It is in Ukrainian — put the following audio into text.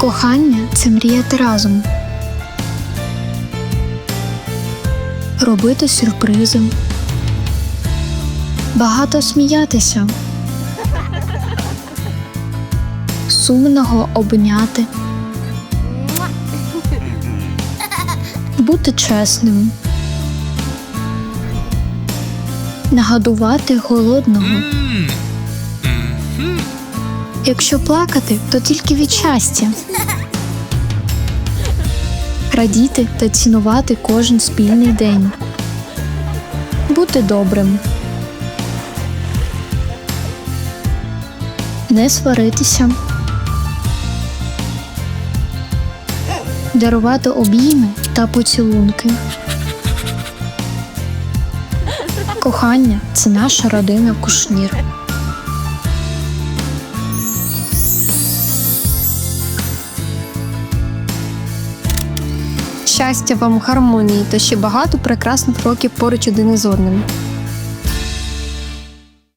Кохання це мріяти разом. Робити сюрпризи. Багато сміятися. Сумного обняти. Бути чесним. Нагадувати голодного. Якщо плакати, то тільки від щастя. Радіти та цінувати кожен спільний день. Бути добрим. Не сваритися. Дарувати обійми та поцілунки. Кохання це наша родина кушнір. Щастя вам, гармонії та ще багато прекрасних років поруч один із одним.